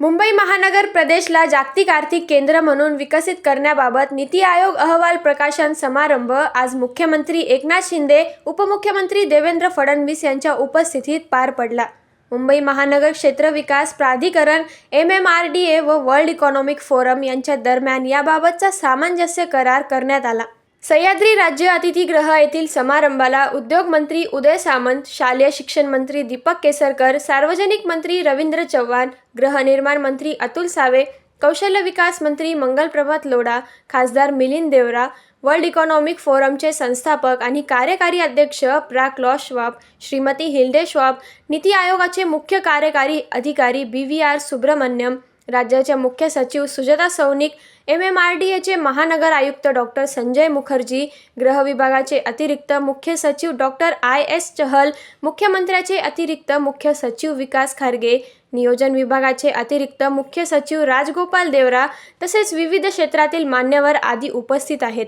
मुंबई महानगर प्रदेशला जागतिक आर्थिक केंद्र म्हणून विकसित करण्याबाबत नीती आयोग अहवाल प्रकाशन समारंभ आज मुख्यमंत्री एकनाथ शिंदे उपमुख्यमंत्री देवेंद्र फडणवीस यांच्या उपस्थितीत पार पडला. मुंबई महानगर क्षेत्र विकास प्राधिकरण M M R D A व वर्ल्ड इकॉनॉमिक फोरम यांच्या दरम्यान याबाबतचा सामंजस्य करार करण्यात आला. सह्याद्री राज्य अतिथीगृह येथील समारंभाला उद्योगमंत्री उदय सामंत शालेय शिक्षण मंत्री दीपक केसरकर सार्वजनिक मंत्री रवींद्र चव्हाण गृहनिर्माण मंत्री अतुल सावे कौशल्य विकास मंत्री मंगलप्रभात लोढा खासदार मिलिंद देवरा वर्ल्ड इकॉनॉमिक फोरमचे संस्थापक आणि कार्यकारी अध्यक्ष प्रा Klaus Schwab Shrimati Hilde Schwab NITI आयोगाचे मुख्य कार्यकारी अधिकारी बी व्ही आर सुब्रमण्यम राज्याच्या मुख्य सचिव Sujata Saunik M M R D एचे महानगर आयुक्त डॉक्टर संजय मुखर्जी गृह विभागाचे अतिरिक्त मुख्य सचिव डॉक्टर आय एस चहल मुख्यमंत्र्याचे अतिरिक्त मुख्य सचिव विकास खारगे नियोजन विभागाचे अतिरिक्त मुख्य सचिव राजगोपाल देवरा तसेच विविध क्षेत्रातील मान्यवर आदी उपस्थित आहेत.